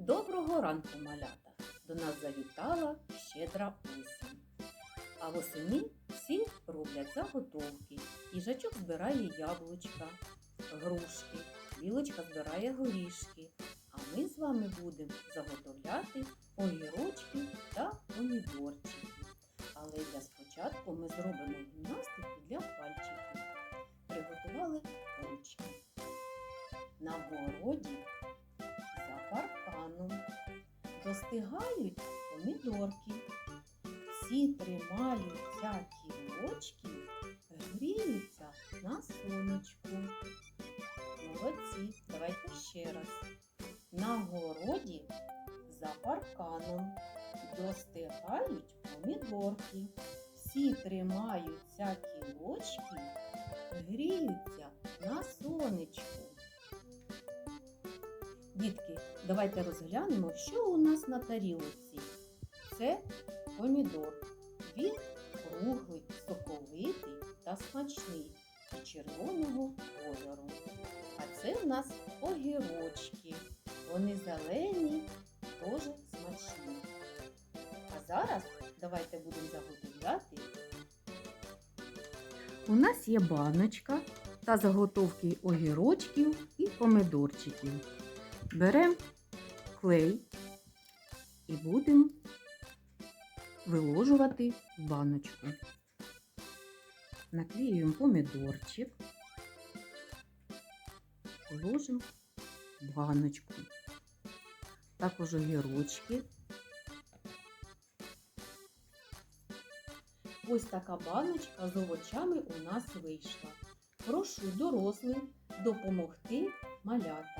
Доброго ранку, малята! До нас завітала щедра осінь. А восени всі роблять заготовки. Їжачок збирає яблучка, грушки, білочка збирає горішки. А ми з вами будемо заготовляти огірочки та помідорчики. Але для спочатку ми зробимо гімнастику для пальчиків. Приготували ручки. На городі достигають помідорки. Всі тримаються кілочки, гріються на сонечку. Молодці, давайте ще раз. На городі за парканом достигають помідорки. Всі тримаються кілочки, гріються Дітки, давайте розглянемо, що у нас на тарілці. Це помідор. Він круглий, соковитий та смачний і червоного кольору. А це у нас огірочки. Вони зелені, теж смачні. А зараз давайте будемо заготовляти. У нас є баночка та заготовки огірочків і помидорчиків. Беремо клей і будемо виложувати в баночку. Наклеюємо помідорчик, ложимо в баночку. Також огірочки. Ось така баночка з овочами у нас вийшла. Прошу дорослим допомогти малятам.